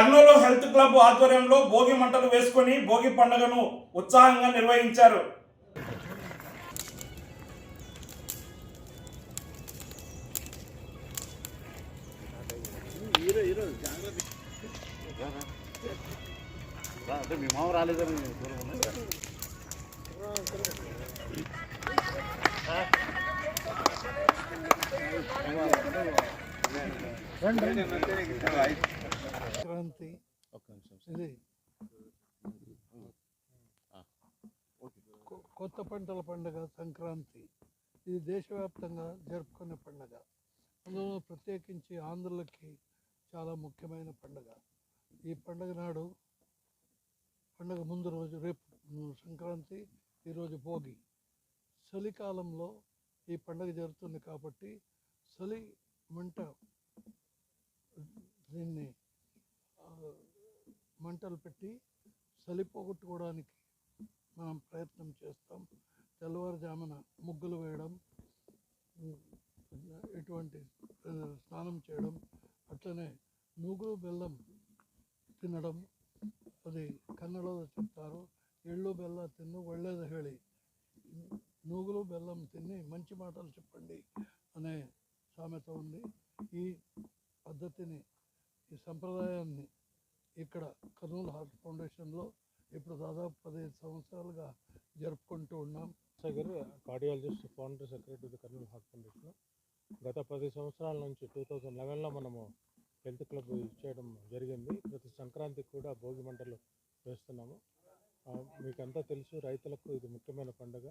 Kurnool health club ఆధ్వర్యంలో భోగి మంటలు వేసుకొని భోగి పండుగను ఉత్సాహంగా నిర్వహించారు. అదే మీ మామ రాలేదని రెండు. సంక్రాంతి ఒక్క నిమిషం ఇది కొ- కొత్త పంటల పండుగ సంక్రాంతి ఇది దేశవ్యాప్తంగా జరుపుకునే పండుగ. అందులో ప్రత్యేకించి ఆంధ్రులకి చాలా ముఖ్యమైన పండుగ. ఈ పండుగ నాడు పండుగ ముందు రోజు రేపు ఉమ్, సంక్రాంతి ఈరోజు భోగి. చలికాలంలో ఈ పండుగ జరుగుతుంది కాబట్టి చలి మంట దీన్ని మంటలు పెట్టి చలి పోగొట్టుకోవడానికి మనం ప్రయత్నం చేస్తాం. తెల్లవారుజామున ముగ్గులు వేయడం ఇటువంటి స్నానం చేయడం అట్లనే నూగులు బెల్లం తినడం అది కన్నడలో చెప్తారు. ఎళ్ళు బెల్ల తిన్ను ఒళ్ళేది హేళి. నూగులు బెల్లం తిని మంచి మాటలు చెప్పండి అనే సామెత ఉంది. ఈ పద్ధతిని ఈ సంప్రదాయాన్ని ఇక్కడ కర్నూలు హార్ట్ ఫౌండేషన్లో ఇప్పుడు దాదాపు పదిహేను సంవత్సరాలుగా జరుపుకుంటూ ఉన్నాం. Sagar cardiologist founder secretary Kurnool heart foundation గత పది సంవత్సరాల నుంచి టూ థౌజండ్ లెవెన్లో మనము హెల్త్ క్లబ్ చేయడం జరిగింది. ప్రతి సంక్రాంతికి కూడా భోగి మంటలు వేస్తున్నాము. మీకంతా తెలుసు రైతులకు ఇది ముఖ్యమైన పండుగ.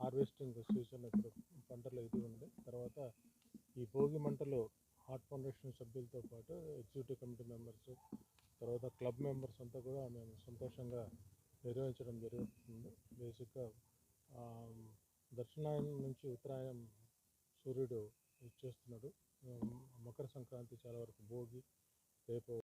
హార్వెస్టింగ్ సీజన్ ఇప్పుడు పంటలు ఇది ఉంది. తర్వాత ఈ భోగి మంటలు హార్ట్ ఫౌండేషన్ సభ్యులతో పాటు ఎగ్జిక్యూటివ్ కమిటీ మెంబర్స్ తర్వాత క్లబ్ మెంబర్స్ అంతా కూడా మేము సంతోషంగా నిర్వహించడం జరుగుతుంది. బేసిక్గా దక్షిణాయనం నుంచి ఉత్తరాయణం సూర్యుడు చేస్తున్నాడు మకర సంక్రాంతి చాలా వరకు భోగి రేపు